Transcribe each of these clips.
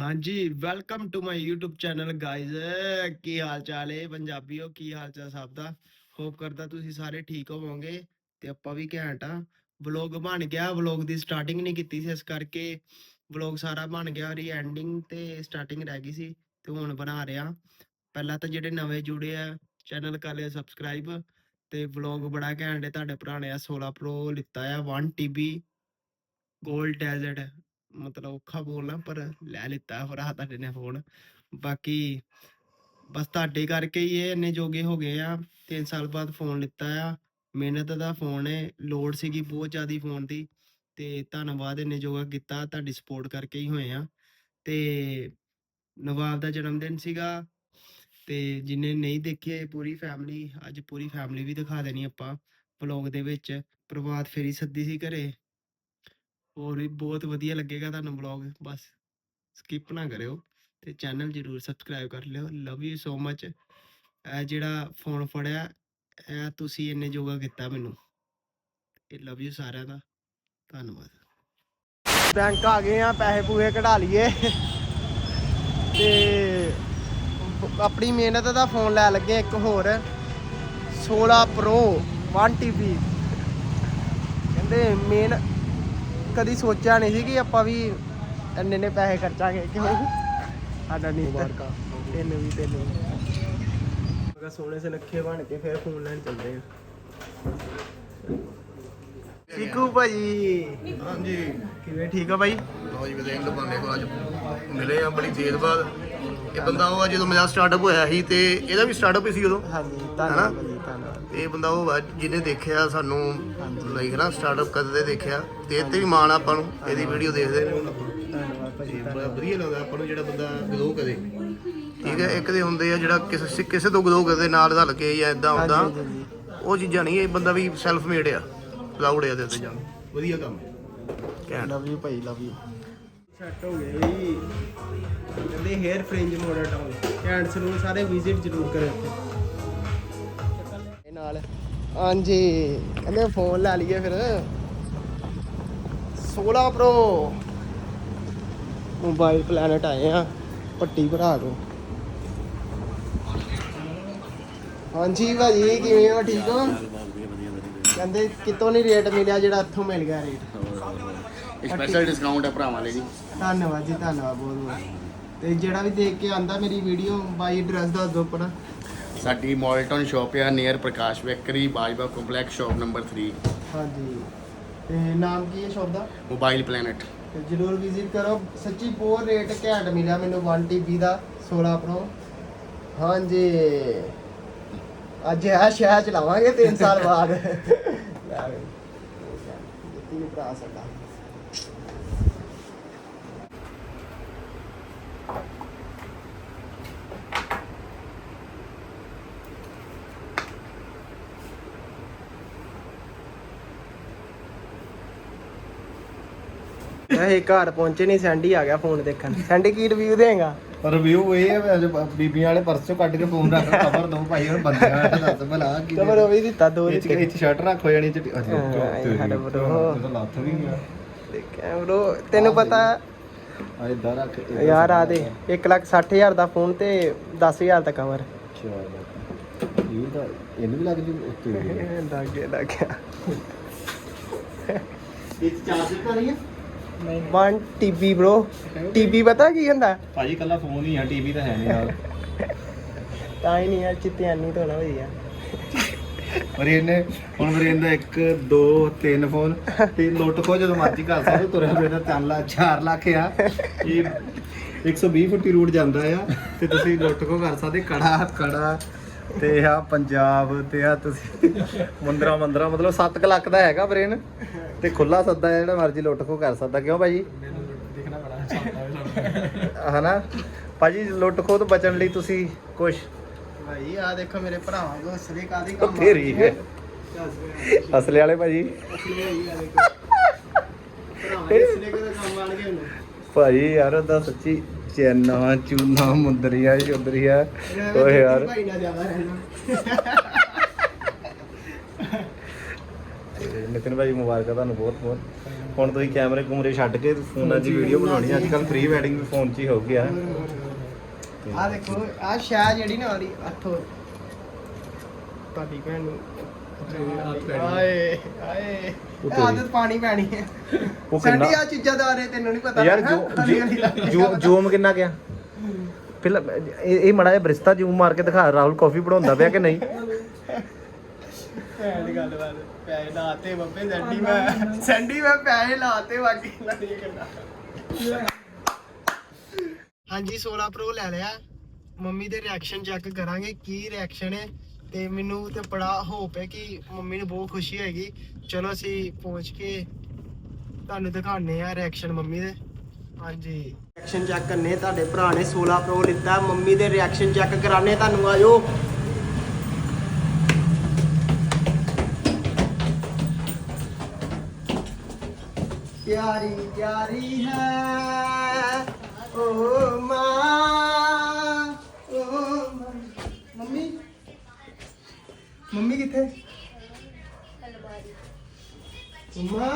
ਹਾਂਜੀ welcome to my YouTube channel guys ਕੀ ਹਾਲ ਚਾਲ ਹੈ ਪੰਜਾਬੀਓ? ਕੀ ਹਾਲ ਚਾਲ ਸਭ ਦਾ? ਹੋਪ ਕਰਦਾ ਤੁਸੀਂ ਸਾਰੇ ਠੀਕ ਹੋਵੋਗੇ ਤੇ ਆਪਾਂ ਵੀ ਘੈਂਟ ਆ। ਵਲੌਗ ਬਣ ਗਿਆ ਵਲੌਗ ਦੀ ਸਟਾਰਟਿੰਗ ਨਹੀਂ ਕੀਤੀ ਸੀ ਇਸ ਕਰਕੇ। ਵਲੌਗ ਸਾਰਾ ਬਣ ਗਿਆ, ਉਹਦੀ ਐਂਡਿੰਗ ਤੇ ਸਟਾਰਟਿੰਗ ਰਹਿ ਗਈ ਸੀ ਤੇ ਹੁਣ ਬਣਾ ਰਿਹਾ। ਪਹਿਲਾਂ ਤਾਂ ਜਿਹੜੇ ਨਵੇਂ ਜੁੜੇ ਆ ਚੈਨਲ ਕਰ ਲਿਆ ਸਬਸਕ੍ਰਾਈਬ ਤੇ ਵਲੌਗ ਬੜਾ ਘੈਂਟ ਹੈ ਤੁਹਾਡੇ ਭਰਾ ਨੇ ਆ 16 Pro ਲਿੱਤਾ ਆ 1 TB 골ਡ ਡੈਜ਼ਰਟ ਮਤਲਬ ਔਖਾ ਬੋਲਣਾ, ਪਰ ਲੈ ਲਿੱਤਾ ਭਰਾ ਤੁਹਾਡੇ ਨੇ ਫੋਨ। ਬਾਕੀ ਬਸ ਤੁਹਾਡੇ ਕਰਕੇ ਹੀ ਇਹ ਇੰਨੇ ਜੋਗੇ ਹੋ ਗਏ ਆ। 3 ਸਾਲ ਬਾਅਦ ਫੋਨ ਲਿੱਤਾ ਆ। ਮਿਹਨਤ ਦਾ ਫੋਨ ਹੈ ਲੋਡ ਸੀਗੀ ਬਹੁਤ ਜ਼ਿਆਦੀ ਫੋਨ ਦੀ। ਤੇ ਧੰਨਵਾਦ ਇੰਨੇ ਜੋਗਾ ਕੀਤਾ, ਤੁਹਾਡੀ ਸਪੋਰਟ ਕਰਕੇ ਹੀ ਹੋਏ ਆ। ਤੇ ਨਵਾਬ ਦਾ ਜਨਮ ਦਿਨ ਸੀਗਾ। ਤੇ ਜਿਨੇ ਨਹੀਂ ਦੇਖੇ ਪੂਰੀ ਫੈਮਿਲੀ ਅੱਜ ਪੂਰੀ ਫੈਮਿਲੀ ਵੀ ਦਿਖਾ ਦੇਣੀ ਆਪਾਂ। ਵਲੌਗ ਦੇ ਵਿੱਚ, ਪ੍ਰਭਾਤ ਫੇਰੀ ਸੱਦੀ ਸੀ ਘਰੇ। ਹੋਰ ਵੀ ਬਹੁਤ ਵਧੀਆ ਲੱਗੇਗਾ ਤੁਹਾਨੂੰ ਵਲੌਗ ਬਸ ਸਕਿਪ ਨਾ ਕਰਿਓ ਤੇ ਚੈਨਲ ਜਰੂਰ ਸਬਸਕ੍ਰਾਈਬ ਕਰ ਲਿਓ ਲਵ ਯੂ ਸੋ ਮਚ ਇਹ ਜਿਹੜਾ ਫੋਨ ਫੜਿਆ, ਇਹ ਤੁਸੀਂ ਇੰਨੇ ਜੋਗਾ ਕੀਤਾ ਮੈਨੂੰ, ਇਹ ਲਵ ਯੂ ਸਾਰਿਆਂ ਦਾ, ਧੰਨਵਾਦ। ਬੈਂਕ ਆ ਗਏ ਆ, ਪੈਸੇ ਪੂਏ ਕਢਾ ਲਈਏ ਤੇ ਆਪਣੀ ਮਿਹਨਤ ਦਾ ਫੋਨ ਲੈ ਲੱਗੇ ਇੱਕ ਹੋਰ 16 Pro 1 TB ਕਹਿੰਦੇ ਮੇਨ ਕਦੀ ਸੋਚਿਆ ਨਹੀਂ ਸੀ ਕਿ ਆਪਾਂ ਵੀ ਇੰਨੇ ਨੇ ਪੈਸੇ ਖਰਚਾਂਗੇ ਕਿਉਂ? ਸਾਡਾ ਨਹੀਂ। ਮੁਬਾਰਕਾਂ। ਤੈਨੂੰ ਵੀ ਤੈਨੂੰ। ਅਗਾ ਸੋਹਣੇ ਸੇ ਨੱਖੇ ਬਣ ਕੇ ਫਿਰ ਫੋਨ ਲੈਣ ਚੱਲਦੇ ਆ। ਠੀਕੂ ਭਾਜੀ। ਹਾਂਜੀ। ਕਿਵੇਂ ਠੀਕ ਹੋ ਭਾਈ? ਲੋ ਜੀ ਵਿਦੇਨ ਬੰਦੇ ਕੋਲ ਅੱਜ ਮਿਲੇ ਆ ਬੜੀ ਦੇਰ ਬਾਅਦ। ਇਹ ਬੰਦਾ ਉਹ ਆ ਜਦੋਂ ਮੇਰਾ ਸਟਾਰਟਅਪ ਹੋਇਆ ਸੀ ਤੇ ਇਹਦਾ ਵੀ ਸਟਾਰਟਅਪ ਹੀ ਸੀ ਉਦੋਂ। ਹਾਂਜੀ ਧੰਨਵਾਦ ਭਾਜੀ ਧੰਨਵਾਦ। ਇਹ ਬੰਦਾ ਉਹ ਆ ਜਿਹਨੇ ਦੇਖਿਆ ਸਾਨੂੰ ਲਾਈਕ ਨਾ ਸਟਾਰਟਅਪ ਕਦੇ ਦੇਖਿਆ ਤੇ ਇਹ ਤੇ ਵੀ ਮਾਣ ਆ ਆਪਾਂ ਨੂੰ ਇਹਦੀ ਵੀਡੀਓ ਦੇਖਦੇ ਨੇ ਹੁਣ ਆਪਾਂ ਧੰਨਵਾਦ ਭਾਜੀ ਤੇ ਬੜਾ ਵਧੀਆ ਲੱਗਦਾ ਆਪਾਂ ਨੂੰ ਜਿਹੜਾ ਬੰਦਾ ਗਲੋ ਕਰੇ। ਠੀਕ ਹੈ ਇੱਕ ਦੇ ਹੁੰਦੇ ਆ ਜਿਹੜਾ ਕਿਸੇ ਕਿਸੇ ਤੋਂ ਗਲੋ ਕਰਦੇ ਨਾਲ ਰਲ ਕੇ ਜਾਂ ਇਦਾਂ ਹੁੰਦਾ। ਹਾਂਜੀ, ਹਾਂਜੀ। ਉਹ ਚੀਜ਼ਾਂ ਨਹੀਂ ਇਹ ਬੰਦਾ ਵੀ ਸੈਲਫ ਮੇਡ ਆ ਲਾਊਡ ਆ ਦੇ ਉੱਤੇ ਜਾਣ। ਵਧੀਆ ਕੰਮ ਹੈ। ਘੈਂਟ ਲਵ ਯੂ ਭਾਈ ਲਵ ਯੂ ਸੈੱਟ ਹੋ ਗਏ ਵੀ ਕਹਿੰਦੇ hair fringe model town cantt salon ਸਾਰੇ ਵਿਜ਼ਿਟ ਜ਼ਰੂਰ ਕਰਿਓ ਇਹ ਨਾਲ। ਹਾਂਜੀ, ਕਹਿੰਦੇ ਫੋਨ ਲੈ ਲਈਏ ਫਿਰ। 16 Pro ਮੋਬਾਈਲ ਪਲੈਨਟ ਆਏ ਆ, ਪੱਟੀ ਭਰਾ ਕੋ ਹਾਂਜੀ ਭਾਜੀ, ਕਿਵੇਂ ਹੋ, ਠੀਕ ਹੋ? ਕਹਿੰਦੇ ਕਿਤੋਂ ਨਹੀਂ ਰੇਟ ਮਿਲਿਆ ਜਿਹੜਾ ਇੱਥੋਂ ਮਿਲ ਗਿਆ ਰੇਟ ਸਪੈਸ਼ਲ ਡਿਸਕਾਊਂਟ ਹੈ ਭਰਾਵਾਂ ਲਈ ਜੀ। ਧੰਨਵਾਦ ਜੀ ਧੰਨਵਾਦ ਬਹੁਤ ਬਹੁਤ। ਤੇ ਜਿਹੜਾ ਵੀ ਦੇਖ ਕੇ ਆਂਦਾ ਮੇਰੀ ਵੀਡੀਓ ਬਾਈ ਐਡਰੈਸ ਦੱਸ ਦਿਓ ਆਪਣਾ। ਸਾਡੀ ਮੋਲਟਨ ਸ਼ਾਪ ਆ near Prakash bakery Bajwa complex shop number 3 ਹਾਂਜੀ। ਤੇ ਨਾਮ ਕੀ ਹੈ ਸ਼ੌਪ ਦਾ? ਮੋਬਾਈਲ ਪਲੈਨਟ ਤੇ ਜਰੂਰ ਵਿਜ਼ਿਟ ਕਰੋ। ਸੱਚੀ ਬਹੁਤ ਰੇਟ ਘੈਂਟ ਮਿਲਿਆ ਮੈਨੂੰ 1 TB ਦਾ 16 Pro ਹਾਂਜੀ। ਅੱਜ ਇਹ ਸ਼ਹਿਰ ਚਲਾਵਾਂਗੇ 3 ਸਾਲ ਬਾਅਦ। ਲੈ ਬਈ ਜਿੱਤੀ ਭਰਾ ਸਾਡਾ। ਇਹ ਘਰ ਪਹੁੰਚੇ ਨਹੀਂ ਸੈਂਡੀ ਆ ਗਿਆ ਫੋਨ ਦੇਖਣ। ਸੈਂਡੀ ਕੀ ਰਿਵਿਊ ਦੇਗਾ ਰਿਵਿਊ ਇਹ ਹੈ ਅੱਜ ਬੀਬੀਆਂ ਵਾਲੇ ਪਰਸ ਕੱਢ ਕੇ ਫੋਨ ਰੱਖ ਖਬਰ ਦੋ ਭਾਈ ਹੁਣ ਬੰਦਿਆਂ ਵਾਲਾ ਦੱਸ ਭਲਾ ਕੀ ਕਬਰ ਉਹ ਵੀ ਦਿੱਤਾ ਦੋ ਇੱਥੇ ਇੱਥੇ ਸ਼ਰਟ ਰੱਖ ਹੋ ਜਾਣੀ ਚਿੱਟੀ ਅਜੇ ਲੱਥ ਵੀ ਗਿਆ। ਦੇਖਿਆ ਬ్రో ਤੈਨੂੰ ਪਤਾ ਆ ਇਦਾਂ ਰੱਖ ਏਦਾਂ ਯਾਰ ਆ ਦੇ 160000 ਦਾ ਫੋਨ ਤੇ 10000 ਦਾ ਕਵਰ। ਇਹ ਤਾਂ ਇਹਨੂੰ ਵੀ ਲੱਗ ਜੂ ਉੱਤੇ ਲੱਗੇ ਲੱਗਿਆ ਇਹ ਚਾਰਜਰ ਤਾਂ ਨਹੀਂ ਹੈ 1 TB bro. TB ਪਤਾ ਕੀ ਹੁੰਦਾ? ਭਾਜੀ ਕੱਲਾ ਫੋਨ ਹੀ ਆ ਟੀਵੀ ਤਾਂ ਹੈ ਨਹੀਂ ਨਾਲ। ਤਾਂ ਹੀ ਨਹੀਂ ਯਾਰ ਚਿੱਤਿਆਂ ਨਹੀਂ ਧੋਣਾ ਵਧੀਆ ਪਰ ਇਹਨੇ ਹੁਣ ਮੇਰੇ ਇਹਦਾ 1 2 3 ਫੋਨ ਤੇ ਲੁੱਟ ਖੋ ਜਦੋਂ ਮਰਜ਼ੀ ਕਰ ਸਕਦੇ ਤੁਰਿਆ ਫਿਰਦਾ 3 ਲੱਖ 4 ਲੱਖ ਆ। ਇਹ 120 ਫੁੱਟੀ ਰੂਟ ਜਾਂਦਾ ਆ ਤੇ ਤੁਸੀਂ ਲੁੱਟ ਖੋ ਕਰ ਸਕਦੇ ਕੜਾ ਕੜਾ। ਤੇ ਆ ਪੰਜਾਬ ਤੇ ਆ ਤੁਸੀਂ ਮੰਦਰਾ ਮੰਦਰਾ ਮਤਲਬ 7 ਲੱਖ ਦਾ ਹੈਗਾ ਬ੍ਰੇਨ। ਤੇ ਖੁੱਲਾ ਸੱਦਾ ਜਿਹੜਾ ਮਰਜ਼ੀ ਲੁੱਟ ਖੋ ਕਰ ਸਕਦਾ। ਕਿਉਂ ਭਾਜੀ ਹਨਾ? ਭਾਜੀ ਲੁੱਟ ਖੋ ਤੋਂ ਬਚਣ ਲਈ ਤੁਸੀਂ ਕੁਛ? ਭਾਈ ਆ ਦੇਖੋ ਮੇਰੇ ਭਰਾਵਾਂ ਕੋ ਸਰੀ ਕਾਦੀ ਕੰਮ ਤੇਰੀ ਹੈ। ਅਸਲੇ ਵਾਲੇ ਭਾਜੀ। ਭਰਾਵਾਂ ਇਸਲੇ ਕੋ ਕੰਮ ਆਣ ਗਏ ਭਾਜੀ ਯਾਰ ਉਹਦਾ ਸੱਚੀ ਚੈਨਾ, ਚੂਨਾ ਮੁੰਦਰੀਆ ਚੁੰਦਰੀਆ ਓਏ ਯਾਰ। ਭਾਈ ਨਾਲ ਜ਼ਿਆਦਾ ਰਹਿਣਾ ਨਿਤਿਨ ਭਾਈ ਮੁਬਾਰਕਾਂ ਤੁਹਾਨੂੰ ਬਹੁਤ ਬਹੁਤ। ਹੁਣ ਤੁਸੀਂ ਕੈਮਰੇ ਕੂਮਰੇ ਛੱਡ ਕੇ ਫੋਨਾਂ 'ਚ ਵੀਡੀਓ ਬਣਾਉਣੀ ਅੱਜ ਕੱਲ ਪ੍ਰੀ ਵੈਡਿੰਗ ਵੀ ਫੋਨ 'ਚ ਹੀ ਹੋ ਗਿਆ ਆ ਦੇਖੋ ਆ ਸ਼ਾਹ ਜਿਹੜੀ ਨਾ ਆ ਰਹੀ ਤੁਹਾਡੀ ਭੈਣ ਨੂੰ ਆਏ ਆਏ ਉਹ ਇਹ ਤੇਰੀ। ਆਦਤ ਪਾਣੀ ਪੈਣੀ ਹੈ ਉਹ ਕਿੰਨਾ- ਸੰਡੀ ਆ ਚੀਜ਼ਾਂ ਦਾ ਰੇ ਤੈਨੂੰ ਨਹੀਂ ਪਤਾ ਯਾਰ ਹੈਂ? ਜੋ ਹੌਲੀ ਹੌਲੀ ਲੱਗ ਜੋ ਜਾਏਗਾ। ਜੂਮ ਕਿੰਨਾ ਗਿਆ ਪਹਿਲਾਂ ਇਹ ਇਹ ਮੜਾ ਜਿਹਾ ਬਰਿਸਤਾ ਜੂਮ ਮਾਰ ਕੇ ਦਿਖਾ ਰਾਹੁਲ ਕਾਫੀ ਬਣਾਉਂਦਾ ਪਿਆ ਕਿ ਨਹੀਂ ਭੈਣ ਦੀ ਗੱਲ ਬਾਤ ਪੈਸੇ ਲਾਤੇ ਬੱਬੇ ਸੈਂਡੀ ਮੈਂ ਸੈਂਡੀ ਮੈਂ ਪੈਸੇ ਲਾਤੇ ਬਾਕੀ ਨਹੀਂ ਕਰਨਾ ਹਾਂਜੀ 16 ਪ੍ਰੋ ਲੈ ਲਿਆ ਮੰਮੀ ਦੇ ਰਿਐਕਸ਼ਨ ਚੈੱਕ ਕਰਾਂਗੇ ਕੀ ਰਿਐਕਸ਼ਨ ਹੈ ਤੇ ਮੈਨੂੰ ਤੇ ਬੜਾ ਹੋਪ ਹੈ ਕਿ ਮੰਮੀ ਨੂੰ ਬਹੁਤ ਖੁਸ਼ੀ ਹੋਏਗੀ। ਚਲੋ ਅਸੀਂ ਪਹੁੰਚ ਕੇ ਤੁਹਾਨੂੰ ਦਿਖਾਣੇ ਆ ਰਿਐਕਸ਼ਨ ਮੰਮੀ ਦੇ। ਹਾਂਜੀ। ਰਿਐਕਸ਼ਨ ਚੈੱਕ ਕਰਨੇ ਤੁਹਾਡੇ ਭਰਾ ਨੇ 16 ਪ੍ਰੋ ਲਿੱਤਾ। ਮੰਮੀ ਦੇ ਰਿਐਕਸ਼ਨ ਚੈੱਕ ਕਰਾਣੇ ਤੁਹਾਨੂੰ, ਆਜੋ। ਪਿਆਰੀ ਪਿਆਰੀ ਹੈ। ਓ ਕਿੱਥੇ? ਮੰਮਾ?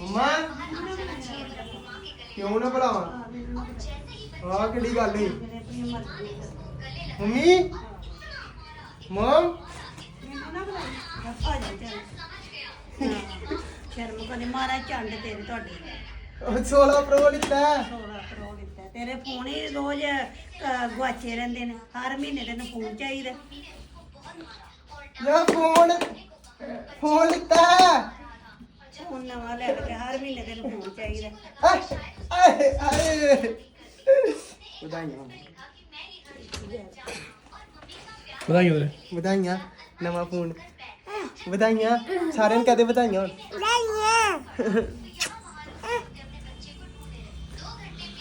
ਮੰਮਾ? ਕਿਉਂ ਨਾ ਭਰਾਵਾ ਆ ਕਿਹੜੀ ਗੱਲ ਹੈ ਮੰਮੀ? ਮਮ ਸ਼ਰਮ ਕਨੇ ਮਾਰਾ ਚੰਡ ਤੇ ਤੁਹਾਡੇ 16 ਪ੍ਰੋ ਲਿੱਤਾ। ਸੋਹਣਾ ਪ੍ਰੋ ਲਿੱਤਾ। ਤੇਰੇ ਫੋਨ ਹੀ ਰੋਜ਼ ਅਹ, ਗੁਆਚੇ ਰਹਿੰਦੇ ਨੇ। ਹਰ ਮਹੀਨੇ ਤੈਨੂੰ ਫੋਨ ਚਾਹੀਦਾ। ਯਾ ਫੋਨ ਫੋਨ ਲਿੱਤਾ ਹੈ। ਫੋਨ ਨਵਾਂ ਲੈ ਕੇ ਹਰ ਮਹੀਨੇ ਤੈਨੂੰ ਫੋਨ ਚਾਹੀਦਾ। ਆਏ ਆਏ ਆਏ। ਵਧਾਈਆਂ। ਵਧਾਈਆਂ ਵੀਰੇ। ਵਧਾਈਆਂ ਨਵਾਂ ਫੋਨ। ਵਧਾਈਆਂ ਸਾਰਿਆਂ ਨੂੰ ਕਹਦੇ ਵਧਾਈਆਂ ਹੁਣ।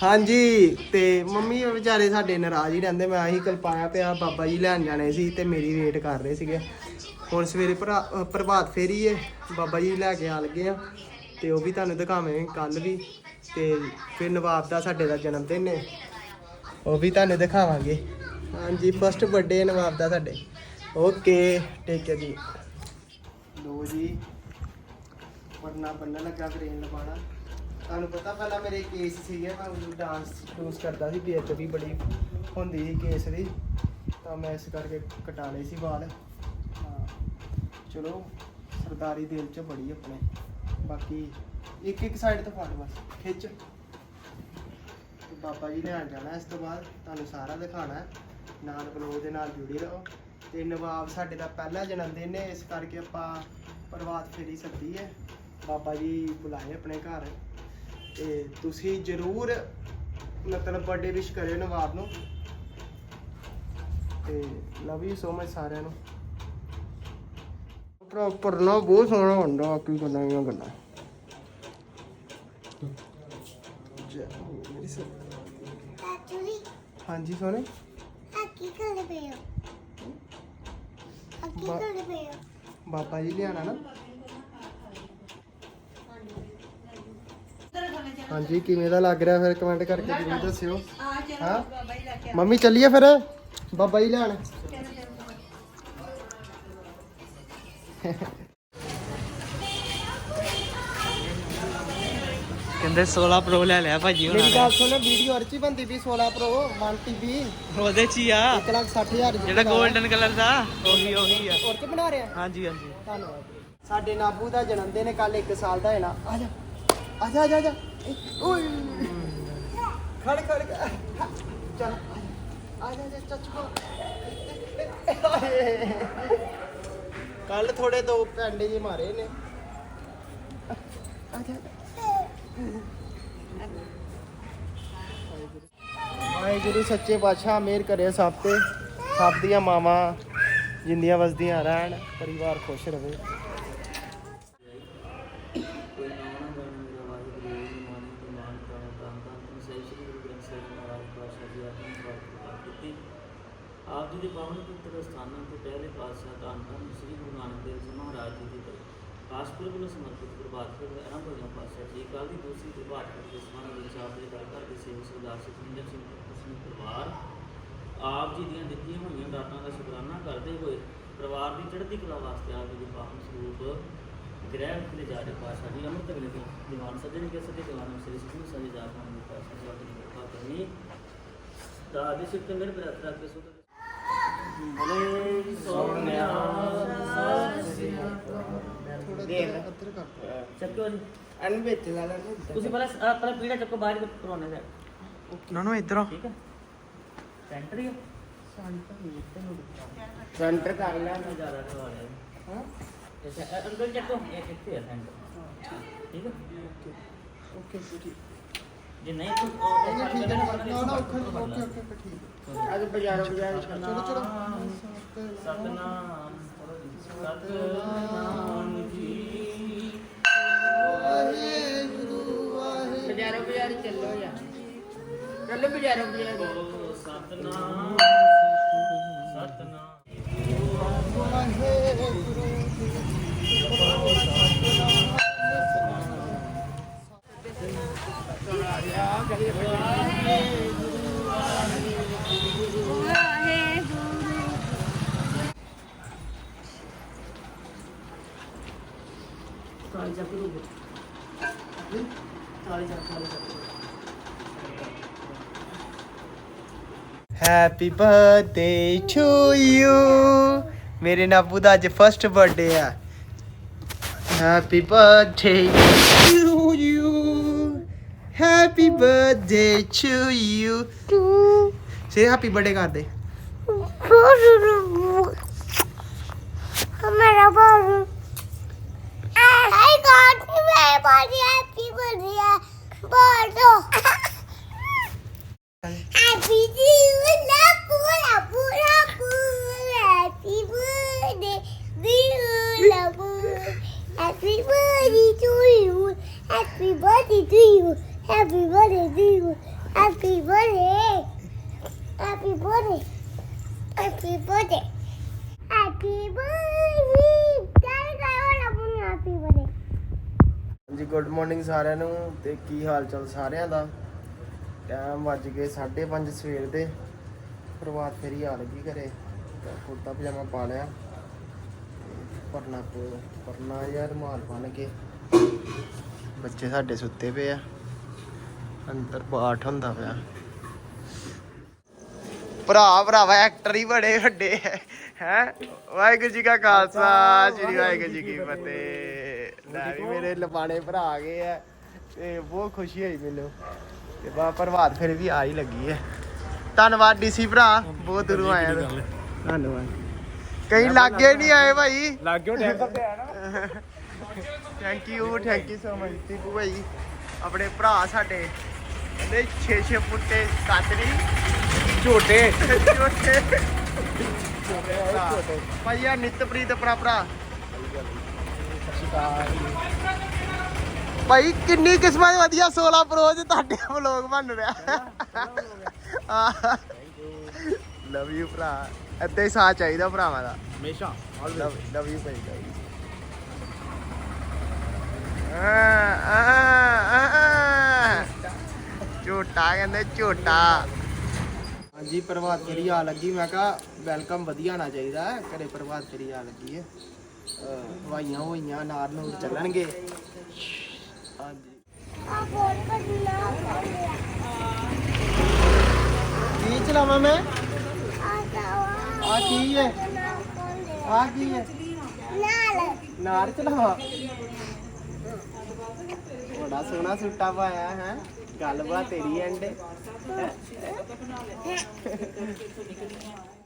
ਹਾਂਜੀ ਤੇ ਮੰਮੀ ਵਿਚਾਰੇ ਸਾਡੇ ਨਾਰਾਜ਼ ਹੀ ਰਹਿੰਦੇ ਮੈਂ ਆਹੀ ਕਲਪਾਇਆ ਪਿਆ ਬਾਬਾ ਜੀ ਲੈਣ ਜਾਣੇ ਸੀ ਤੇ ਮੇਰੀ ਵੇਟ ਕਰ ਰਹੇ ਸੀਗੇ। ਹੁਣ ਸਵੇਰੇ ਭਰਾ- ਪ੍ਰਭਾਤ ਫੇਰੀ ਏ, ਬਾਬਾ ਜੀ ਲੈ ਕੇ ਆ ਲੱਗੇ ਆ, ਤੇ ਉਹ ਵੀ ਤੁਹਾਨੂੰ ਦਿਖਾਵਾਂਗੇ ਕੱਲ ਵੀ, ਤੇ ਫਿਰ ਨਵਾਬ ਦਾ ਸਾਡੇ ਦਾ ਜਨਮ ਦਿਨ ਹੈ ਉਹ ਵੀ ਤੁਹਾਨੂੰ ਦਿਖਾਵਾਂਗੇ। ਹਾਂਜੀ ਫਸਟ ਬਰਥਡੇ ਨਵਾਬ ਦਾ ਸਾਡੇ। ਓਕੇ ਟੇਕ ਕੇਅਰ ਜੀ। ਲੋ ਜੀ। ਪੜਨਾ ਬੰਨਣ ਲੱਗਾ ਕਰੇਨ ਲਵਾਣਾ ਤੁਹਾਨੂੰ ਪਤਾ ਪਹਿਲਾਂ ਮੇਰੇ ਕੇਸ ਸੀਗੇ, ਮੈਂ ਉਦੋਂ ਡਾਂਸ ਡੂਸ ਕਰਦਾ ਸੀ, ਬੇਅਦਬੀ ਬੜੀ ਹੁੰਦੀ ਸੀ ਕੇਸ ਦੀ। ਤਾਂ ਮੈਂ ਇਸ ਕਰਕੇ ਕਟਾ ਲਏ ਸੀ ਵਾਲ। ਚਲੋ, ਸਰਦਾਰੀ ਦਿਲ 'ਚ ਬੜੀ ਆਪਣੇ। ਬਾਕੀ ਇੱਕ ਇੱਕ ਸਾਈਡ ਤੋਂ ਫੜ ਬਸ, ਖਿੱਚ। ਤੇ ਬਾਬਾ ਜੀ ਨੇ ਲੈਣ ਜਾਣਾ ਇਸ ਤੋਂ ਬਾਅਦ, ਤੁਹਾਨੂੰ ਸਾਰਾ ਦਿਖਾਣਾ ਹੈ ਨਾਲ ਬਲੌਗ ਦੇ ਨਾਲ ਜੁੜੀ ਰਹੋ। ਤੇ ਨਵਾਬ ਸਾਡੇ ਦਾ ਪਹਿਲਾ ਜਨਮ ਦਿਨ ਹੈ, ਇਸ ਕਰਕੇ ਆਪਾਂ ਪ੍ਰਭਾਤ ਫੇਰੀ ਸੱਦੀ ਹੈ। ਬਾਬਾ ਜੀ ਬੁਲਾਏ ਆਪਣੇ ਘਰ। ਤੇ ਤੁਸੀਂ ਜ਼ਰੂਰ ਮਤਲਬ ਬਰਥਡੇ ਵਿਸ਼ ਕਰਿਓ ਨਵਾਬ ਨੂੰ। ਤੇ ਲਵ ਯੂ ਸੋ ਮਚ ਸਾਰਿਆਂ ਨੂੰ। ਪ੍ਰੋਪਰ ਨਾ ਬਹੁਤ ਸੋਹਣਾ ਹੁੰਦਾ ਕੀ ਗੱਲਾਂ ਇਹ ਗੱਲਾਂ। ਹਾਂਜੀ ਸੋਨੇ ਕੀ ਕਰਦੇ ਪਏ ਹੋ। ਕੀ ਬਾ- ਕਰਦੇ ਪਏ ਹੋ। ਬਾਬਾ ਜੀ ਲਿਆਣਾ ਨਾ। ਹਾਂਜੀ ਕਿਵੇਂ ਦਾ ਲੱਗ ਰਿਹਾ ਫਿਰ ਕਮੈਂਟ ਕਰਕੇ ਜ਼ਰੂਰ ਦੱਸਿਓ। ਹਾਂ ਬਾਬਾ ਜੀ ਲੈ ਕੇ ਮੰਮੀ ਚੱਲੀਏ ਫਿਰ? ਬਾਬਾ ਜੀ ਲੈਣ। ਕਹਿੰਦੇ 16 ਪ੍ਰੋ ਲੈ ਲਿਆ ਭਾਜੀ ਮੇਰੀ ਉਹਨਾਂ ਗੱਲ ਸੁਣ ਵੀਡੀਓ ਅਰਚੀ ਬੰਦੀ ਵੀ 16 ਪ੍ਰੋ 1 ਟੀਬੀ ਨੇ ਉਹਦੇ ਚ ਹੀ ਆ। 1 ਲੱਖ 60 ਹਜ਼ਾਰ ਜਿਹੜਾ 골ਡਨ ਕਲਰ ਦਾ ਉਹੀ ਉਹੀ ਆ। ਹੋਰ ਕੀ ਬਣਾ ਰਿਹਾ? ਹਾਂਜੀ ਹਾਂਜੀ। ਧੰਨਵਾਦ। ਸਾਡੇ ਨਾਬੂ ਦਾ ਜਨਮ ਦਿਨ ਕੱਲ 1 ਸਾਲ ਦਾ ਹੋਣਾ ਆ ਜਾ ਆ ਜਾ ਆ ਜਾ, ਆ ਜਾ। ਇਹ, ਓਏ। ਖੜ ਖੜ। ਚੱਲ ਆ ਜਾ। ਆ ਜਾ ਚੱਚਕੋ ਕੱਲ ਥੋੜੇ ਦੋ ਪੈਂਡੇ ਜੇ ਮਾਰੇ ਨੇ। ਵਾਹਿਗੁਰੂ ਸੱਚੇ ਪਾਤਸ਼ਾਹ, ਮਿਹਰ ਕਰੇ ਸਭ ਤੇ। ਸਭ ਦੀਆਂ ਮਾਵਾਂ ਜਿੰਦੀਆਂ ਵਸਦੀਆਂ ਰਹਿਣ, ਪਰਿਵਾਰ ਖੁਸ਼ ਰਵੇ ਆਪ ਜੀ ਦੇ ਪਾਵਨ ਪਵਿੱਤਰ ਸਥਾਨਾਂ ਤੇ ਪਹਿਲੇ ਪਾਤਸ਼ਾਹ ਧੰਨ ਧੰਨ ਸ੍ਰੀ ਗੁਰੂ ਨਾਨਕ ਦੇਵ ਜੀ ਮਹਾਰਾਜ ਜੀ ਦੀ ਕਾਸ਼ਪੁਰ ਵੱਲੋਂ ਸਮਰਪਿਤ ਪ੍ਰਭਾਤ ਫੇਰ ਆਰੰਭ ਹੋਇਆ। ਪਾਤਸ਼ਾਹ ਜੀ ਕੱਲ ਦੀ ਦੂਸਰੀ ਪ੍ਰਭਾਤ ਫੇਰ ਦੇ ਸਮਾਨ ਵਿੱਚ ਆਪ ਦੇ ਘਰ ਘਰ ਦੇ ਸੇਵਕ ਸਰਦਾਰ ਸੁਖਿੰਦਰ ਸਿੰਘ ਸਿੰਘ ਪਰਿਵਾਰ ਆਪ ਜੀ ਦੀਆਂ ਦਿੱਤੀਆਂ ਹੋਈਆਂ ਦਾਤਾਂ ਦਾ ਸ਼ੁਕਰਾਨਾ ਕਰਦੇ ਹੋਏ ਪਰਿਵਾਰ ਦੀ ਚੜ੍ਹਦੀ ਕਲਾ ਵਾਸਤੇ ਆਪ ਜੀ ਦੇ ਪਾਵਨ ਸਰੂਪ ਗ੍ਰਹਿ ਉਤਲੇ ਜਾ ਰਹੇ ਪਾਸ਼ਾ ਜੀ ਅੰਮ੍ਰਿਤ ਵੇਲੇ ਦੇ ਦੀਵਾਨ ਸੱਜਣ ਕੇ ਸੱਜੇ ਦੀਵਾਨ ਸ੍ਰੀ ਸਿੱਧੂ ਸਾਹਿਬ ਜਾ ਪਾਉਣ ਪਾਸ਼ਾ ਜੀ ਆਪਣੀ ਕਿਰਪਾ ਕਰਨੀ। ਦਾ ਆਦਿ ਸਿੱਧ ਮੇਰੇ ਬਰਤਰਾ ਕੇ ਸੁਧ ਬੋਲੇ ਸੋਨਿਆ ਚੱਕੋ ਜੀ ਅਨ ਵਿੱਚ ਲਾ ਲੈ ਤੁਸੀਂ ਪਹਿਲਾਂ ਆਹ ਪਹਿਲਾਂ ਪੀੜਾ ਚੱਕੋ ਬਾਹਰ ਪੁਰਾਣੇ ਦਾ ਨਾ ਨਾ ਇਧਰੋਂ ਠੀਕ ਹੈ। ਸੈਂਟਰ ਹੀ ਆ। ਸੈਂਟਰ ਕਰ ਲੈ। ਮੈਂ ਜ਼ਿਆਦਾ ਕਰਵਾ ਰਿਹਾ ਹਾਂ। ਅੱਛਾ ਅ- ਅੰਕਲ ਚੱਕੋ। ਇਹ ਇੱਥੇ ਹੈ ਸੈਂਟਰ ਠੀਕ ਹੈ। Okay okay. ਜੇ ਨਹੀਂ ਤਾਂ ਉਹ ਠੀਕ ਹੈ ਨਾ ਨਾ ਓਕੇ ਓਕੇ ਓਕੇ ਠੀਕ ਹੈ। ਅੱਜ ਬਾਜ਼ਾਰੋਂ ਬਾਜ਼ਾਰ ਚਲੋ ਚਲੋ ਸਤਨਾਮ। ਸਤਨਾਮ ਜੀ ਬਜ਼ਾਰੋ ਬਜ਼ਾਰ ਚੱਲੋ ਯਾਰ। ਚੱਲੋ ਬਾਜ਼ਾਰੋਂ ਬਾਜ਼ਾਰ ਸਤਨਾਮ ਕਾਲੀ ਚੱਕ ਲੋ ਕਾਲੀ ਚੱਕ ਕਾਲੀ ਚੱਕ ਹੈਪੀ ਬਰਥਡੇ ਟੂ ਯੂ ਮੇਰੇ ਨਾਬੂ ਦਾ ਅੱਜ ਫਸਟ ਬਰਥਡੇ ਆ। Happy birthday to you happy birthday to you say happy birthday ਕਰ ਦੇ। ਮੇਰਾ ਬਾਬੂ ਆਈ ਗਾਟ ਮੇਰਾ ਬਾਬੂ ਹੈਪੀ ਬਰਥਡੇ ਬਾਬੂ ਸਾਰਿਆਂ ਨੂੰ ਤੇ ਕੀ ਹਾਲ ਚਾਲ ਸਾਰਿਆਂ ਦਾ? ਟਾਈਮ ਵੱਜ ਗਏ 5:30 ਸਵੇਰ ਦੇ। ਪ੍ਰਭਾਤ ਫੇਰੀ ਆ ਲੱਗੀ ਘਰੇ। ਤਾਂ ਕੁੜਤਾ ਪਜਾਮਾ ਪਾ ਲਿਆ। ਤੇ ਪਰਨਾ ਪਰਨਾ ਯਾਰ ਮਾਲ ਬਣ ਕੇ। ਬੱਚੇ ਸਾਡੇ ਸੁੱਤੇ ਪਏ ਆ। ਅੰਦਰ ਪਾਠ ਹੁੰਦਾ ਪਿਆ। ਭਰਾ, ਭਰਾਵਾ ਐਕਟਰ ਹੀ ਬੜੇ ਵੱਡੇ ਹੈ ਹੈ? ਵਾਹਿਗੁਰੂ ਜੀ ਕਾ ਖਾਲਸਾ, ਸ੍ਰੀ ਵਾਹਿਗੁਰੂ ਜੀ ਕੀ ਫਤਿਹ। ਲੈ ਵੀ ਮੇਰੇ ਲਪਾਣੇ ਭਰਾ ਆ ਗਏ ਆ ਤੇ ਬਹੁਤ ਖੁਸ਼ੀ ਹੋਈ ਮੈਨੂੰ। ਤੇ ਬਾ ਪ੍ਰਭਾਤ ਫਿਰ ਵੀ ਆ ਹੀ ਲੱਗੀ ਹੈ। ਧੰਨਵਾਦ ਡੀਸੀ ਭਰਾ ਬਹੁਤ ਦੂਰੋਂ ਆਇਆ ਤੂੰ। ਧੰਨਵਾਦ। ਕਈ ਲਾਗੇ ਨਹੀਂ ਆਏ ਭਾਈ। ਲੱਗਿਓ ਟੈਂਕਰ ਤੇ। ਆਣਾ thank you thank you so much Tipu ਭਾਈ। ਆਪਣੇ ਭਰਾ ਸਾਡੇ। ਕਹਿੰਦੇ 6-6 ਫੁੱਟੇ ਕਾਤਰੀ। ਝੋਟੇ। ਛੋਟੇ ਛੋਟੇ ਭਾਈ ਆ ਨਿਤਪ੍ਰੀਤ ਆਪਣਾ ਭਰਾ। ਭਾਈ ਕਿੰਨੀ ਕਿਸਮਤ ਵਧੀਆ 16 ਪ੍ਰੋ ਚ ਤੁਹਾਡੇ ਵਲੋਗ ਬਣ ਰਿਹਾ। ਲਵ ਯੂ ਭਰਾ। ਏਦਾਂ ਹੀ ਸਾਥ ਚਾਹੀਦਾ ਭਰਾਵਾਂ ਦਾ। ਹਮੇਸ਼ਾ ਲਵ ਲਵ ਯੂ ਭਾਈ ਆ ਝੋਟਾ ਕਹਿੰਦੇ ਝੋਟਾ। ਹਾਂਜੀ ਪ੍ਰਭਾਤ ਫੇਰੀ ਆ ਲੱਗੀ। ਮੈਂ ਕਿਹਾ ਵੈਲਕਮ ਵਧੀਆ ਆਣਾ ਚਾਹੀਦਾ। ਘਰੇ ਪ੍ਰਭਾਤ ਫੇਰੀ ਆ ਲੱਗੀ ਹੈ। ਹਵਾਈਆਂ ਹੋਈਆਂ ਨਾਰ ਨੂਰ ਚੱਲਣਗੇ। ਕੀ ਚਲਾਵਾਂ ਮੈਂ? ਆ ਚਲਾਵਾਂ ਕੀ ਹੈ? ਆ ਕੀ ਹੈ? ਨਾਰ ਨਾਰ ਚਲਾਵਾਂ? ਬੜਾ ਸੋਹਣਾ ਸੁੱਟਾ ਪਾਇਆ ਹੈ। ਗੱਲਬਾਤ ਤੇਰੀ ਐਂਡ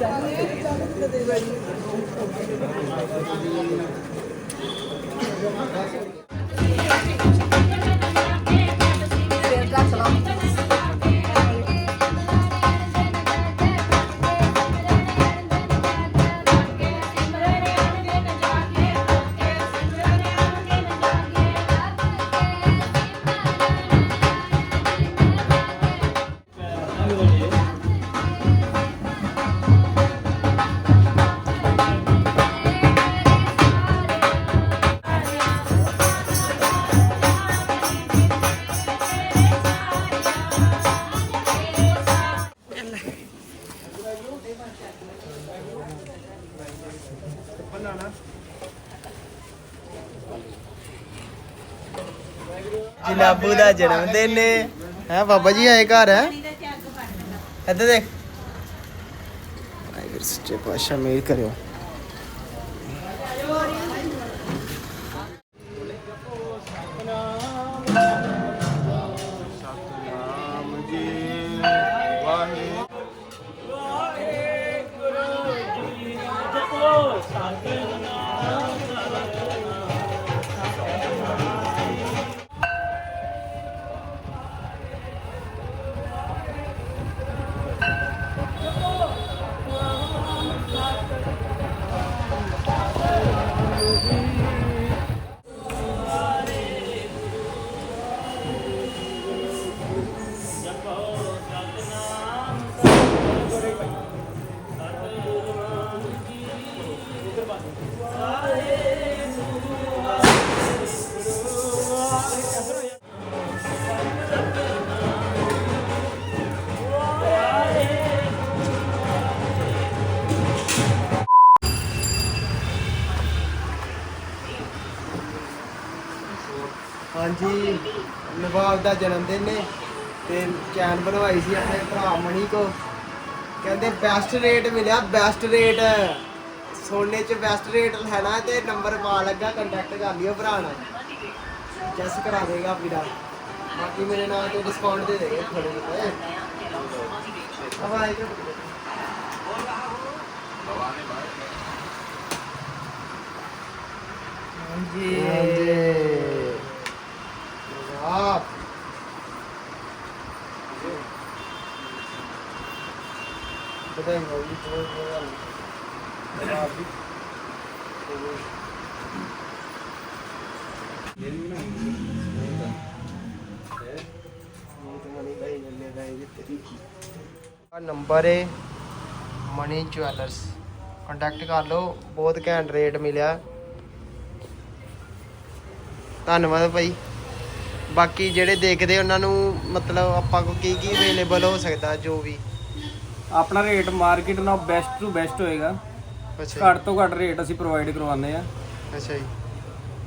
Thank you. ਜਨਾਬੂ ਦਾ ਜਨਮ ਦਿਨ ਹੈ ਹੈ ਬਾਬਾ ਜੀ ਆਏ ਘਰ ਹੈ? ਇੱਧਰ ਦੇਖ। ਵਾਹਿਗੁਰੂ ਸੱਚੇ ਪਾਤਸ਼ਾਹ ਮੇਰ ਕਰਿਓ। ਜਨਮ ਦਿਨ ਨੇ ਤੇ ਚੈਨ ਬਣਵਾਈ ਸੀ ਆਪਣੇ ਭਰਾ ਮਣੀ ਕੋ। ਕਹਿੰਦੇ ਬੈਸਟ ਰੇਟ ਮਿਲਿਆ ਬੈਸਟ ਰੇਟ ਸੋਨੇ 'ਚ ਬੈਸਟ ਰੇਟ ਲੈਣਾ ਤੇ ਨੰਬਰ ਪਾ ਲੱਗਾ ਕੰਟੈਕਟ ਕਰ ਲਿਓ ਭਰਾ ਨਾਲ। ਚੈਸ ਕਰਾ ਦੇਗਾ ਵੀਰਾ। ਬਾਕੀ ਮੇਰੇ ਨਾਲ ਤੇ ਡਿਸਕਾਊਂਟ ਦੇ ਦੇਗੇ ਥੋੜੇ ਜਿਹੇ ਹਵਾਈ ਹਾਂਜੀ ਆਪ ਬਤਾਈ ਹੋਈ ਤੋਂ ਆਪ ਵੀ ਆ ਨੰਬਰ ਹੈ ਮਨੀ ਜਵੈਲਰਸ ਕੰਟੈਕਟ ਕਰ ਲਓ, ਬਹੁਤ ਘੈਂਟ ਰੇਟ ਮਿਲਿਆ। ਧੰਨਵਾਦ ਭਾਈ। ਬਾਕੀ ਜਿਹੜੇ ਦੇਖਦੇ ਉਹਨਾਂ ਨੂੰ ਮਤਲਬ ਆਪਾਂ ਕੋ ਕੀ ਕੀ ਅਵੇਲੇਬਲ ਹੋ ਸਕਦਾ, ਜੋ ਵੀ। ਆਪਣਾ ਰੇਟ ਮਾਰਕੀਟ ਨਾਲ ਬੈਸਟ ਟੂ ਬੈਸਟ ਹੋਏਗਾ। ਅੱਛਾ ਘੱਟ ਤੋਂ ਘੱਟ ਰੇਟ ਅਸੀਂ ਪ੍ਰੋਵਾਈਡ ਕਰਵਾਉਂਦੇ ਆ ਅੱਛਾ ਜੀ।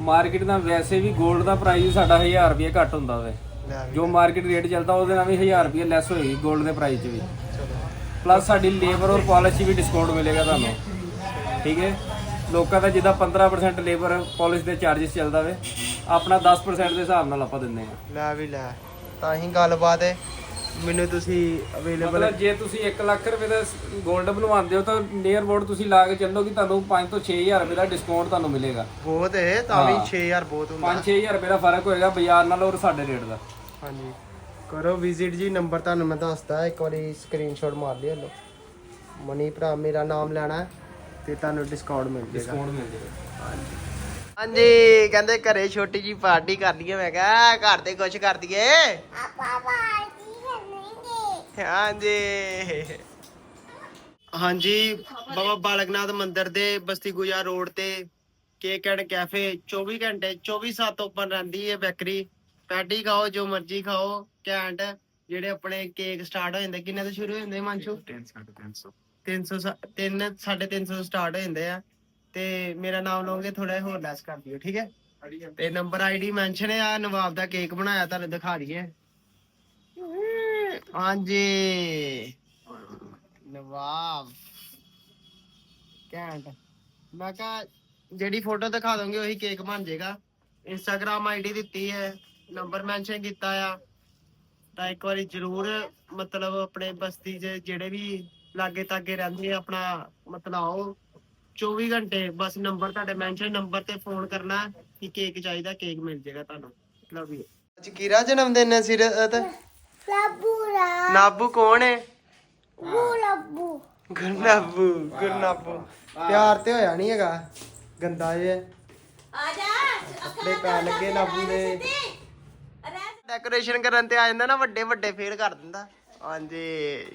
ਮਾਰਕੀਟ ਦਾ ਵੈਸੇ ਵੀ 골ਡ ਦਾ ਪ੍ਰਾਈਸ ਸਾਡਾ 1000 ਰੁਪਏ ਘੱਟ ਹੁੰਦਾ ਵੇ। ਜੋ ਮਾਰਕੀਟ ਰੇਟ ਚੱਲਦਾ ਉਹਦੇ ਨਾਲ ਵੀ 1000 ਰੁਪਏ ਲੈਸ ਹੋਏਗੀ 골ਡ ਦੇ ਪ੍ਰਾਈਸ 'ਚ ਵੀ। ਪਲੱਸ ਸਾਡੀ ਲੇਬਰ ਔਰ ਪਾਲਿਸੀ ਵੀ ਡਿਸਕਾਊਂਟ ਮਿਲੇਗਾ ਤੁਹਾਨੂੰ। ਠੀਕ ਹੈ? ਲੋਕਾਂ ਦਾ ਜਿੱਦਾਂ 15% ਲੇਬਰ ਪਾਲਿਸੀ ਦੇ ਚਾਰजेस ਚੱਲਦਾ ਵੇ ਆਪਣਾ 10% ਦੇ ਹਿਸਾਬ ਨਾਲ ਆਪਾਂ ਦਿੰਦੇ ਆ ਲੈ ਵੀ ਲੈ। ਤਾਂ ਹੀ ਗੱਲਬਾਤ ਹੈ। ਮੈਨੂੰ ਤੁਸੀਂ ਅਵੇਲੇਬਲ ਮਤਲਬ ਜੇ ਤੁਸੀਂ 1 ਲੱਖ ਰੁਪਏ ਦਾ 골ਡ ਬਣਵਾਉਂਦੇ ਹੋ ਤਾਂ ਨੀਅਰ ਅਬਾਊਟ ਤੁਸੀਂ ਲਾ ਕੇ ਚੱਲੋ ਕਿ ਤੁਹਾਨੂੰ 5 ਤੋਂ 6000 ਰੁਪਏ ਦਾ ਡਿਸਕਾਊਂਟ ਤੁਹਾਨੂੰ ਮਿਲੇਗਾ। ਬਹੁਤ ਹੈ ਤਾਂ ਵੀ ਹਾਂ। 6000 ਬਹੁਤ ਹੁੰਦਾ। 5-6000 ਰੁਪਏ ਦਾ ਫ਼ਰਕ ਹੋਏਗਾ ਬਾਜ਼ਾਰ ਨਾਲ ਔਰ ਸਾਡੇ ਰੇਟ ਦਾ। ਹਾਂਜੀ। ਕਰੋ ਵਿਜ਼ਿਟ ਜੀ ਨੰਬਰ ਤੁਹਾਨੂੰ ਮੈਂ ਦੱਸਦਾ ਇੱਕ ਵਾਰੀ ਸਕਰੀਨਸ਼ਾਟ ਮਾਰ ਲਿਓ ਲੋ ਮਨੀ ਭਰਾ ਮੇਰਾ ਨਾਮ ਲੈਣਾ ਹੈ ਤੇ ਤੁਹਾਨੂੰ ਡਿਸਕਾਊਂਟ ਮਿਲ ਜਾਏਗਾ। ਡਿਸਕਾਊਂਟ ਮਿਲ ਜਾਏਗਾ। ਹਾਂਜੀ ਕਹਿੰਦੇ ਘਰੇ ਛੋਟੀ ਜੀ ਪਾਰਟੀ ਕਰ ਲਈਏ ਮੈਂ ਕਿਹਾ ਘਰ ਤੇ ਕੁਝ ਕਰ ਦਈਏ। ਆਪਾਂ ਪਾਰਟੀ ਹਾਂਜੀ। ਹਾਂਜੀ ਬਾਬਾ ਬਾਲਕਨਾਥ ਮੰਦਿਰ ਦੇ ਬਸਤੀ ਗੁਜਾ ਰੋਡ ਤੇ ਕੇਕ ਐਂਡ ਕੈਫੇ 24 ਘੰਟੇ 24 ਸੱਤ ਓਪਨ ਰਹਿੰਦੀ ਹੈ ਬੇਕਰੀ। ਪੈਟੀ ਖਾਓ ਜੋ ਮਰਜ਼ੀ ਖਾਓ ਘੈਂਟ ਜਿਹੜੇ ਆਪਣੇ ਕੇਕ ਸਟਾਰਟ ਹੋ ਜਾਂਦੇ ਕਿੰਨੇ ਤੋਂ ਸ਼ੁਰੂ ਹੋ ਜਾਂਦੇ ਮਾਨਸ਼ੂ? 300 3 350 ਤੋਂ ਸਟਾਰਟ ਹੋ ਜਾਂਦੇ ਆ। ਤੇ ਮੇਰਾ ਨਾਮ ਲਓਗੇ ਥੋੜਾ ਹੋਰ ਲੈਸ ਕਰ ਦਿਓ ਠੀਕ ਹੈ? ਤੇ ਨੰਬਰ ਆਈਡੀ ਮੈਂਸ਼ਨ ਆ ਨਵਾਬ ਦਾ ਕੇਕ ਬਣਾਇਆ ਤੁਹਾਨੂੰ ਦਿਖਾ ਦਈਏ। ਹਾਂਜੀ। ਨਵਾਬ। ਘੈਂਟ। ਮੈਂ ਕਿਹਾ, ਜਿਹੜੀ ਫੋਟੋ ਦਿਖਾ ਦੋਗੇ, ਉਹੀ ਕੇਕ ਬਣ ਜਾਏਗਾ ਇੰਸਟਾਗ੍ਰam ਆਈਡੀ ਦਿੱਤੀ ਹੈ, ਨੰਬਰ ਮੈਂਸ਼ਨ ਕੀਤਾ ਆ। ਤਾਂ ਇੱਕ ਵਾਰੀ ਜ਼ਰੂਰ, ਮਤਲਬ ਆਪਣੇ ਬਸਤੀ 'ਚ ਜਿਹੜੇ ਵੀ ਲਾਗੇ ਤਾਗੇ ਰਹਿੰਦੇ ਆ, ਆਪਣਾ ਮਤਲਬ ਆਓ। 24 ਘੰਟੇ, ਬਸ ਨੰਬਰ ਤੁਹਾਡੇ ਮੈਂਸ਼ਨ, ਨੰਬਰ ਤੇ ਫੋਨ ਕਰਨਾ ਕਿ ਕੇਕ ਚਾਹੀਦਾ, ਕੇਕ ਮਿਲ ਜਾਏਗਾ ਤੁਹਾਨੂੰ। ਲਵ ਯੂ ਅੱਜ ਕਿਰਾ ਜਨਮ ਦਿਨ ਹੈ ਸਿਰਤ ਨਾਬੂ ਕੌਣ ਹੈ ਬੂ ਲੱਬੂ ਗੁਰਨਾਬੂ ਗੁਰਨਾਬੂ ਪਿਆਰ ਤੇ ਹੋਇਆ ਨਹੀਂ ਹੈਗਾ। ਗੰਦਾ ਜਿਹਾ ਆ ਜਾ ਕੱਪੜੇ ਪੈ ਲੱਗੇ ਨਾਬੂ ਦੇ ਡੈਕੋਰੇਸ਼ਨ ਕਰਨ ਤੇ ਆ ਜਾਂਦਾ ਨਾ ਵੱਡੇ ਵੱਡੇ ਫੇਰ ਕਰ ਦਿੰਦਾ। ਹਾਂਜੀ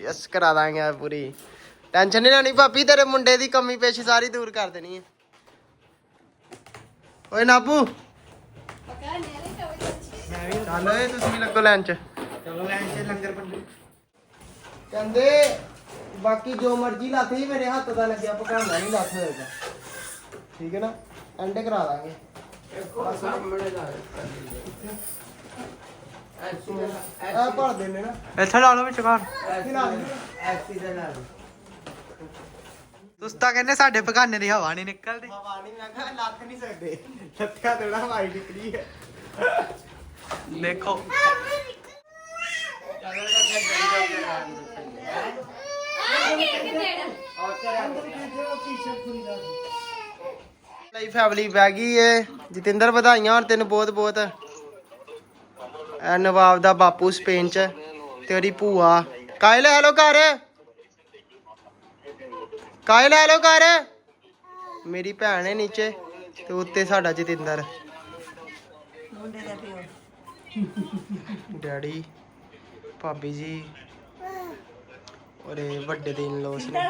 ਯਸ ਕਰਾ ਦਾਂਗੇ ਆ ਪੂਰੀ। ਟੈਨਸ਼ਨ ਨਹੀਂ ਲੈਣੀ ਭਾਬੀ ਤੇਰੇ ਮੁੰਡੇ ਦੀ ਕਮੀ ਪੇਸ਼ੀ ਸਾਰੀ ਦੂਰ ਕਰ ਦੇਣੀ ਹੈ। ਓਏ ਨਾਬੂ। ਚੱਲ ਓਏ ਤੁਸੀਂ ਲੱਗੋ ਚ। ਚ ਲੰਗਰ ਕਹਿੰਦੇ ਬਾਕੀ ਜੋ ਮਰਜ਼ੀ ਲੱਥ ਜੀ ਮੇਰੇ ਹੱਥ ਦਾ ਲੱਗਿਆ ਪਕਾਉਣਾ ਨਹੀਂ ਲੱਥ ਹੋਏਗਾ ਠੀਕ ਹੈ ਨਾ? ਐਂਡ ਕਰਾ ਦਾਂਗੇ। ਆ ਭਰ ਦੇਣੇ ਨਾ ਇੱਥੇ ਲਾ ਲਓ ਵਿੱਚ ਘਰ। ਤੁਸੀਂ ਤਾਂ ਕਹਿੰਦੇ ਸਾਡੇ ਪਕਾਨੇ ਦੀ ਹਵਾ ਨਹੀਂ ਨਿਕਲਦੀ। ਹਵਾ ਨਹੀਂ ਮੈਂ ਕਿਹਾ ਲੱਥ ਨਹੀਂ ਸਕਦੇ। ਲੱਥਿਆ ਥੋੜਾ ਹਵਾਈ ਨਿਕਲੀ ਹੈ। ਦੇਖੋ। ਲਈ ਫੈਮਿਲੀ ਬਹਿ ਗਈ ਏ ਜਤਿੰਦਰ ਵਧਾਈਆਂ ਹੁਣ ਤੈਨੂੰ ਬਹੁਤ ਬਹੁਤ। ਐ ਨਵਾਬ ਦਾ ਬਾਪੂ ਸਪੇਨ ਚ ਤੇਰੀ ਭੂਆ। ਕਾਇਲ ਹੈਲੋ ਘਰ। ਕਾਇਲ ਹੈਲੋ ਘਰ। ਮੇਰੀ ਭੈਣ ਹੈ ਨੀਚੇ ਤੇ ਉੱਤੇ ਸਾਡਾ ਜਤਿੰਦਰ। ਮੁੰਡੇ ਦਾ ਪਿਓ। ਡੈਡੀ। ਭਾਬੀ ਜੀ ਔਰ ਵੱਡੇ ਦਿਨ ਲੋਸ ਨੇ।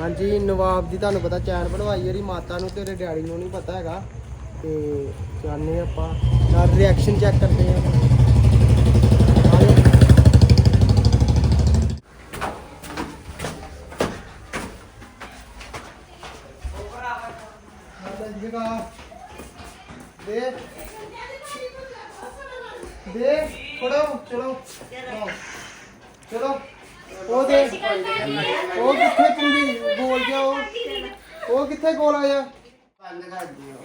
ਹਾਂਜੀ, ਨਵਾਬ ਦੀ ਤੁਹਾਨੂੰ ਪਤਾ ਚੈਨ ਬਣਵਾਈ ਉਹਦੀ, ਮਾਤਾ ਨੂੰ ਤੇਰੇ ਡੈਡੀ ਨੂੰ ਨਹੀਂ ਪਤਾ ਹੈਗਾ। ਤੇ ਜਾਣੇ ਆਪਾਂ, ਨਾਲ ਰਿਐਕਸ਼ਨ ਚੈੱਕ ਕਰਦੇ ਆ ਦੇ ਦੇ ਫੜੋ ਚਲੋ ਆਓ। ਚਲੋ ਉਹ ਦੇ ਉਹ ਕਿੱਥੇ ਕੁੰਡੀ ਬੋਲ ਗਿਆ ਉਹ ਉਹ ਕਿੱਥੇ ਕੋਲ ਆਇਆ ਬੰਦ ਕਰ ਦਿਓ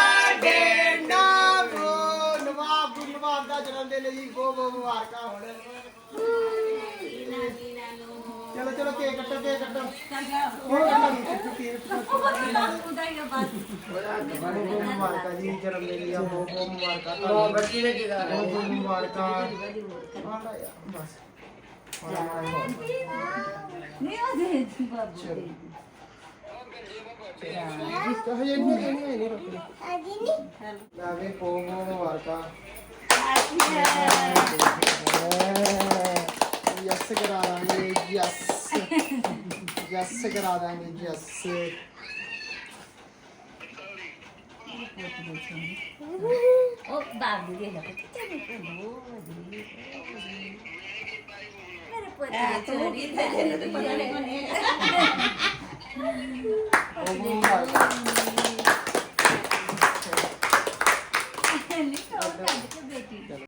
ਚਲੋ ਚਲੋ ਕੇਕ ਕੱਟੋ ਕੇਕ ਕੱਟੋ ਉਹ ਕੱਟੋ ਕੇਕ ਕੱਟੋ ਬਹੁਤ ਬਹੁਤ ਮੁਬਾਰਕਾਂ ਜੀ ਜਨਮ ਦਿਨ ਦੀਆਂ ਬਹੁਤ ਬਹੁਤ ਮੁਬਾਰਕਾਂ ਤੁਹਾਨੂੰ ਬੱਚੀ ਨੇ ਕੀ ਕਰ ਬਹੁਤ ਬਹੁਤ ਮੁਬਾਰਕਾਂ ਆਲਾ ਯਾਰ ਬਸ ਨਹੀਂ ਉਹ ਦੇ ਬਾਬੂ ਹਜੇ ਨਹੀਂ ਹਜੇ ਨਹੀਂ ਨਹੀਂ ਯਸ ਕਰਾ ਦਾਂਗੇ ਯਸ ਯਸ ਕਰਾ ਦਾਂਗੇ ਯਸ ਉਹ ਬਾਬੂ ਦੇ ਲੱਗ ਕਿਤੇ ਕੋਲ ਮੇਰੇ ਪੁੱਤ ਦੇ ਚੋਰੀ ਤੇ ਤੈਨੂੰ ਪਤਾ ਨਹੀਂ ਕੋਨੇ ਬਹੁਤ ਬਹੁਤ ਮੁਬਾਰਕਾਂ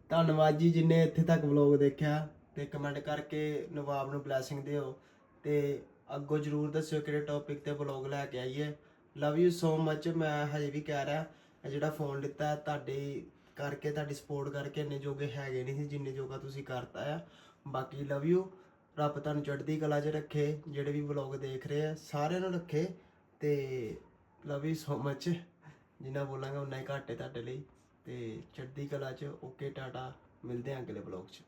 ਧੰਨਵਾਦ ਜੀ ਜਿਨੇ ਇੱਥੇ ਤੱਕ ਵਲੌਗ ਦੇਖਿਆ। ਤੇ ਕਮੈਂਟ ਕਰਕੇ ਨਵਾਬ ਨੂੰ ਬਲੇਸਿੰਗ ਦਿਓ ਤੇ ਅੱਗੋਂ ਜਰੂਰ ਦੱਸਿਓ ਕਿਹੜੇ ਟੌਪਿਕ ਤੇ ਵਲੌਗ ਲੈ ਕੇ ਆਈਏ। ਲਵ ਯੂ ਸੋ ਮੱਚ ਮੈਂ ਹਜੇ ਵੀ ਕਹਿ ਰਿਹਾ ਇਹ ਜਿਹੜਾ ਫੋਨ ਲਿੱਤਾ ਹੈ, ਤੁਹਾਡੀ ਕਰਕੇ ਤੁਹਾਡੀ ਸਪੋਰਟ ਕਰਕੇ ਇੰਨੇ ਜੋਗੇ ਹੈਗੇ ਨਹੀਂ ਸੀ ਜਿੰਨੇ ਜੋਗਾ ਤੁਸੀਂ ਕਰਤਾ ਆ। ਬਾਕੀ ਲਵ ਯੂ ਰੱਬ ਤੁਹਾਨੂੰ ਚੜ੍ਹਦੀ ਕਲਾ 'ਚ ਰੱਖੇ ਜਿਹੜੇ ਵੀ ਵਲੌਗ ਦੇਖ ਰਹੇ ਆ ਸਾਰਿਆਂ ਨੂੰ ਰੱਖੇ ਤੇ ਲਵ ਯੂ ਸੋ ਮੱਚ ਜਿੰਨਾ ਬੋਲਾਂਗਾ ਉਨਾ ਹੀ ਘੱਟ ਹੈ ਤੁਹਾਡੇ ਲਈ ਤੇ ਚੜ੍ਹਦੀ ਕਲਾ 'ਚ। ਓਕੇ ਟਾਟਾ ਮਿਲਦੇ ਹਾਂ ਅਗਲੇ ਵਲੌਗ 'ਚ।